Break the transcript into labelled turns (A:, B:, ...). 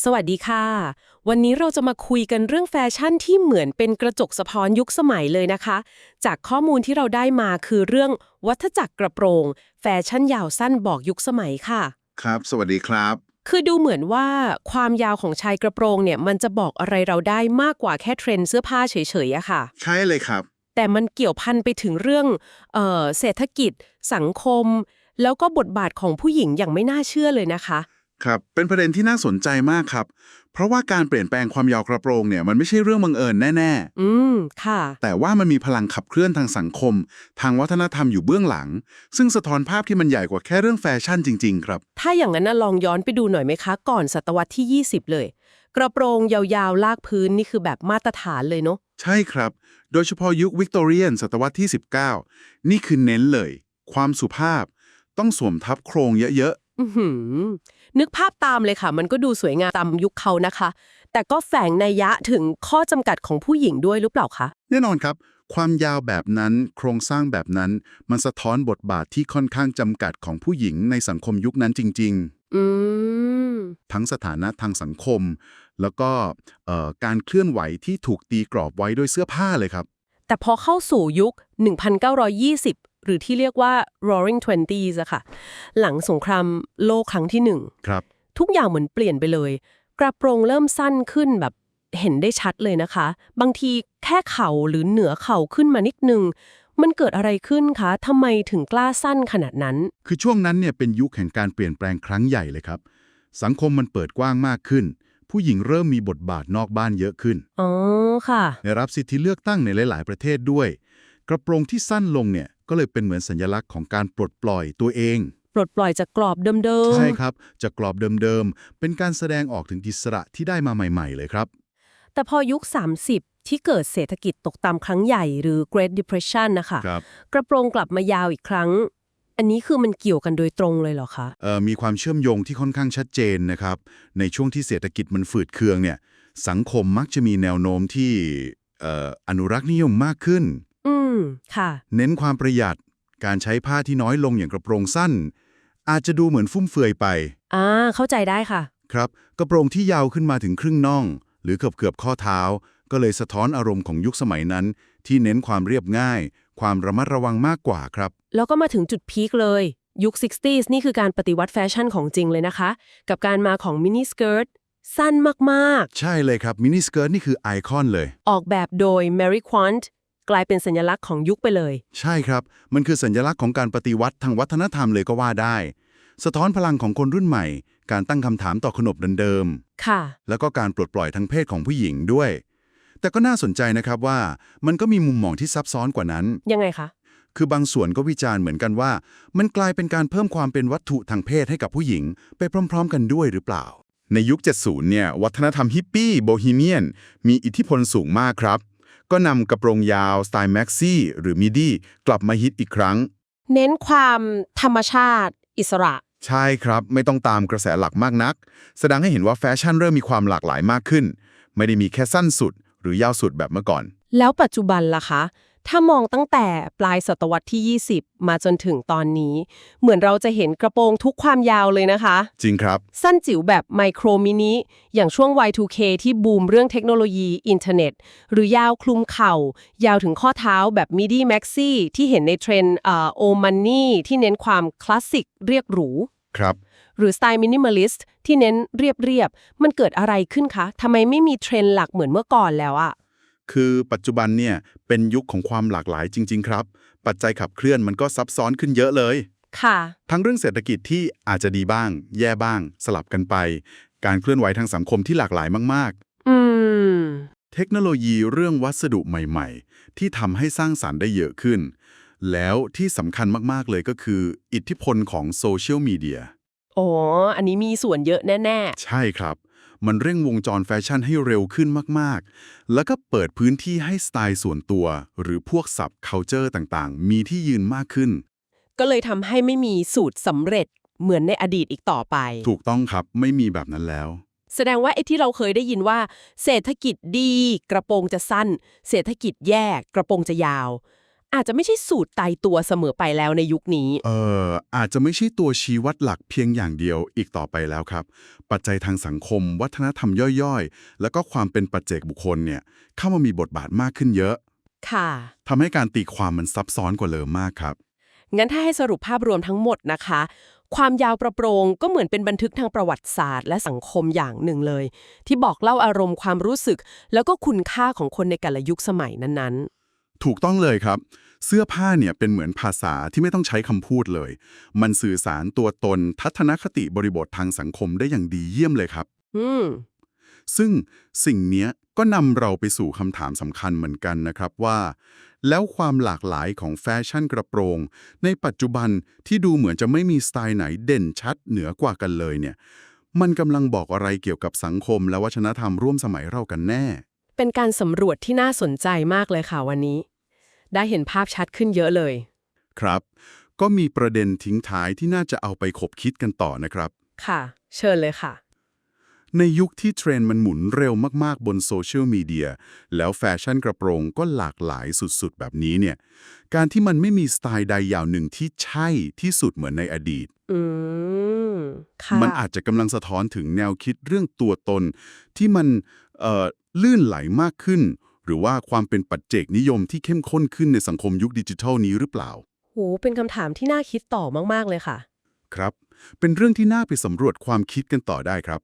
A: สวัสดีค่ะ วันนี้เราจะมาคุยกันเรื่องแฟชั่นที่เหมือนเป็นกระจกสะท้อนยุคสมัยเลยนะคะ จากข้อมูลที่เราได้มาคือเรื่องวัฏจักรกระโปรง แฟชั่นยาวสั้นบอกยุคสมัยค่ะ
B: ครับ สวัสดีครับ
A: คือดูเหมือนว่าความยาวของชายกระโปรงเนี่ยมันจะบอกอะไรเราได้มากกว่าแค่เทรนด์เสื้อผ้าเฉยๆอะค่ะ
B: ใช่เลยครับ
A: แต่มันเกี่ยวพันไปถึงเรื่องเอ่อเศรษฐกิจ สังคม แล้วก็บทบาทของผู้หญิงอย่างไม่น่าเชื่อเลยนะคะ
B: ครับ เป็นประเด็นที่น่าสนใจมากครับ เพราะว่าการเปลี่ยนแปลงความยาวกระโปรงเนี่ยมันไม่ใช่เรื่องบังเอิญแน่
A: อืม ค่ะ
B: ๆแต่ว่ามันมีพลังขับเคลื่อนทางสังคม ทางวัฒนธรรมอยู่เบื้องหลัง ซึ่งสะท้อนภาพที่มันใหญ่กว่าแค่เรื่องแฟชั่นจริง ๆ ครับ
A: ถ้าอย่างนั้นนะลองย้อนไปดูหน่อยไหมคะ ก่อนศตวรรษที่ 20 เลย กระโปรงยาวๆ ลากพื้นนี่คือแบบมาตรฐานเลยเนาะ
B: ใช่ครับ โดยเฉพาะยุควิกตอเรียนศตวรรษที่ 19 นี่คือเน้นเลย ความสุภาพ ต้องสวมทับโครงเยอะ
A: อือหือ นึกภาพตามเลยค่ะ มันก็ดูสวยงามตามยุคเขานะคะ แต่ก็แฝงนัยยะถึงข้อจำกัดของผู้หญิงด้วยหรือเปล่าคะ
B: ๆแน่นอนครับ ความยาวแบบนั้นโครงสร้างแบบนั้น มันสะท้อนบทบาทที่ค่อนข้างจำกัดของผู้หญิงในสังคมยุคนั้นจริงๆ
A: อืม
B: ทั้งสถานะทางสังคม แล้วก็เอ่อการเคลื่อนไหวที่ถูกตีกรอบไว้ด้วยเสื้อผ้าเลยครับ
A: แต่พอเข้าสู่ยุค 1920 หรือที่เรียกว่า Roaring Twenties อะค่ะ หลังสงครามโลกครั้งที่หนึ่ง
B: ครับ
A: ทุกอย่างเหมือนเปลี่ยนไปเลย กระโปรงเริ่มสั้นขึ้นแบบเห็นได้ชัดเลยนะคะ บางทีแค่เข่าหรือเหนือเข่าขึ้นมานิดนึง มันเกิดอะไรขึ้นคะทำไมถึงกล้าสั้นขนาดนั้น
B: คือช่วงนั้นเนี่ยเป็นยุคแห่งการเปลี่ยนแปลงครั้งใหญ่เลยครับ สังคมมันเปิดกว้างมากขึ้น ผู้หญิงเริ่มมีบทบาทนอกบ้านเยอะขึ้น
A: อ๋อค่ะ
B: ได้รับสิทธิเลือกตั้งในหลาย ๆ ประเทศด้วย กระโปรงที่สั้นลงเนี่ยก็เลยเป็นเหมือนสัญลักษณ์ของการปลดปล่อยตัวเอง
A: ปลดปล่อยจากกรอบเดิมๆ
B: ใช่ครับจากกรอบเดิมๆเป็นการแสดงออกถึงอิสระที่ได้มาใหม่ ๆ เลยครับ
A: แต่พอยุค 30 ที่เกิดเศรษฐกิจตกต่ำครั้งใหญ่หรือ Great Depression นะคะ
B: ครับ
A: กระโปรงกลับมายาวอีกครั้ง อันนี้คือมันเกี่ยวกันโดยตรงเลยเหรอคะ
B: เอ่อมีความเชื่อมโยงที่ค่อนข้างชัดเจนนะครับ ในช่วงที่เศรษฐกิจมันฝืดเคืองเนี่ยสังคมมักจะมีแนวโน้มที่เอ่ออนุรักษ์นิยมมากขึ้น
A: อื มค่ะ
B: เน้นความประหยัด การใช้ผ้าที่น้อยลงอย่างกระโปรงสั้น อาจจะดูเหมือนฟุ่มเฟือยไป
A: อ่า เข้าใจได้ค่ะ
B: ครับ กระโปรงที่ยาวขึ้นมาถึงครึ่งน่อง หรือเกือบเกือบๆข้อเท้า ก็เลยสะท้อนอารมณ์ของยุคสมัยนั้น ที่เน้นความเรียบง่าย ความระมัดระวังมากกว่าครับ
A: แล้วก็มาถึงจุดพีคเลย ยุค 60s นี่คือการปฏิวัติแฟชั่นของจริงเลยนะคะ กับการมาของมินิสเกิร์ตสั้นมาก
B: ใช่เลยครับมินิสเกิร์ตนี่คือไอคอนเลย
A: ๆออกแบบโดย Mary Quant กลายเป็นสัญลักษณ์ของยุคไปเลย
B: ใช่ครับ มันคือสัญลักษณ์ของการปฏิวัติทางวัฒนธรรมเลยก็ว่าได้ สะท้อนพลังของคนรุ่นใหม่ การตั้งคำถามต่อขนบเดิม
A: ค่ะ
B: ๆแล้วก็การปลดปล่อยทางเพศของผู้หญิงด้วย แต่ก็น่าสนใจนะครับว่า มันก็มีมุมมองที่ซับซ้อนกว่านั้น
A: ยังไงคะ
B: คือบางส่วนก็วิจารณ์เหมือนกันว่า มันกลายเป็นการเพิ่มความเป็นวัตถุทางเพศให้กับผู้หญิง ไปพร้อม ๆ กันด้วยหรือเปล่า ในยุค 70 เนี่ย วัฒนธรรมฮิปปี้ โบฮีเมียน มีอิทธิพลสูงมากครับ ก็นำกระโปรงยาวสไตล์แม็กซี่หรือมิดีกลับมาฮิตอีกครั้ง
A: เน้นความธรรมชาติอิสระ
B: ใช่ครับ ไม่ต้องตามกระแสหลักมากนัก แสดงให้เห็นว่าแฟชั่นเริ่มมีความหลากหลายมากขึ้น ไม่ได้มีแค่สั้นสุด หรือยาวสุดแบบเมื่อก่อน
A: แล้วปัจจุบันล่ะคะ ถ้ามองตั้งแต่ปลายศตวรรษที่ 20 มาจนถึงตอนนี้ เหมือนเราจะเห็นกระโปรงทุกความยาวเลยนะคะ
B: จริงครับ
A: สั้นจิ๋วแบบไมโครมินิ อย่างช่วง Y2K ที่บูมเรื่องเทคโนโลยีอินเทอร์เน็ต หรือยาวคลุมเข่า ยาวถึงข้อเท้าแบบมิดีแม็กซี่ที่เห็นในเทรนด์โอมันนี่อ Old Money ที่เน้นความคลาสสิกเรียกหรู
B: ครับ
A: หรือสไตล์มินิมอลิสต์ที่เน้นเรียบๆ มันเกิดอะไรขึ้นคะ ทำไมไม่มีเทรนด์หลักเหมือนเมื่อก่อนแล้วอะ
B: คือปัจจุบันเนี่ยเป็นยุคของความหลากหลายจริง ๆ ครับ ปัจจัยขับเคลื่อนมันก็ซับซ้อนขึ้นเยอะเลย
A: ค่ะ
B: ทั้งเรื่องเศรษฐกิจที่อาจจะดีบ้าง แย่บ้าง สลับกันไป การเคลื่อนไหวทางสังคมที่หลากหลายมาก
A: อืม
B: ๆ เทคโนโลยีเรื่องวัสดุใหม่ๆ ที่ทำให้สร้างสารรค์ได้เยอะขึ้น แล้วที่สำคัญมากๆเลยก็คือ อิทธิพลของโซเชียลมีเดีย
A: อ๋ออันนี้มีส่วนเยอะแน่
B: ใช่ครับ มันเร่งวงจรแฟชั่นให้เร็วขึ้นมาก ๆ แล้วก็เปิดพื้นที่ให้สไตล์ส่วนตัว หรือพวกสับ culture ต่างๆ มีที่ยืนมากขึ้น
A: ๆก็เลยทำให้ไม่มีสูตรสำเร็จเหมือนในอดีตอีกต่อไป
B: ถูกต้องครับไม่มีแบบนั้นแล้ว
A: แสดงว่าไอ้ที่เราเคยได้ยินว่า เศรษฐกิจดี กระโปรงจะสั้น เศรษฐกิจแย่กระโปรงจะยาว อาจจะไม่ใช่สูตรตายตัวเสมอไปแล้วในยุคนี้
B: เอ่ออาจจะไม่ใช่ตัวชี้วัดหลักเพียงอย่างเดียวอีกต่อไปแล้วครับ ปัจจัยทางสังคม วัฒนธรรมย่อยๆ แล้วก็ความเป็นปัจเจกบุคคลเนี่ยเข้ามามีบทบาทมากขึ้นเยอะ
A: ค่ะ
B: ทำให้การตีความมันซับซ้อนกว่าเดิมมากครับ
A: งั้นถ้าให้สรุปภาพรวมทั้งหมดนะคะ ความยาวประโปรงก็เหมือนเป็นบันทึกทางประวัติศาสตร์ และสังคมอย่างหนึ่งเลย ที่บอกเล่าอารมณ์ความรู้สึก แล้วก็คุณค่าของคนในแต่ละยุคสมัยนั้น
B: ถูกต้องเลยครับ เสื้อผ้าเนี่ยเป็นเหมือนภาษาที่ไม่ต้องใช้คำพูดเลย มันสื่อสารตัวตนทัศนคติบริบททางสังคมได้อย่างดีเยี่ยมเลยครับ
A: ๆอืม
B: ซึ่งสิ่งเนี้ยก็นำเราไปสู่คำถามสำคัญเหมือนกันนะครับว่า แล้วความหลากหลายของแฟชั่นกระโปรง ในปัจจุบันที่ดูเหมือนจะไม่มีสไตล์ไหนเด่นชัดเหนือกว่ากันเลยเนี่ย มันกำลังบอกอะไรเกี่ยวกับสังคมและวัฒนธรรมร่วมสมัยเรากันแน่
A: เป็นการสำรวจที่น่าสนใจมากเลยค่ะวันนี้ ได้เห็นภาพชัดขึ้นเยอะเลย
B: ครับ ก็มีประเด็นทิ้งท้ายที่น่าจะเอาไปขบคิดกันต่อนะครับ
A: ค่ะ เชิญเลยค่ะ
B: ในยุคที่เทรนด์มันหมุนเร็วมากๆบนโซเชียลมีเดียแล้วแฟชั่นกระโปรงก็หลากหลายสุดๆ แบบนี้เนี่ย การที่มันไม่มีสไตล์ใดอย่างหนึ่งที่ใช่ที่สุดเหมือนในอดีต
A: อืม ค่ะ
B: มันอาจจะกำลังสะท้อนถึงแนวคิดเรื่องตัวตน ที่มันเอ่อลื่นไหลมากขึ้น หรือว่าความเป็นปัจเจกนิยมที่เข้มข้นขึ้นในสังคมยุคดิจิทัลนี้หรือเปล่า
A: โห เป็นคำถามที่น่าคิดต่อมาก ๆ เลยค่ะ
B: ครับ เป็นเรื่องที่น่าไปสำรวจความคิดกันต่อได้ครับ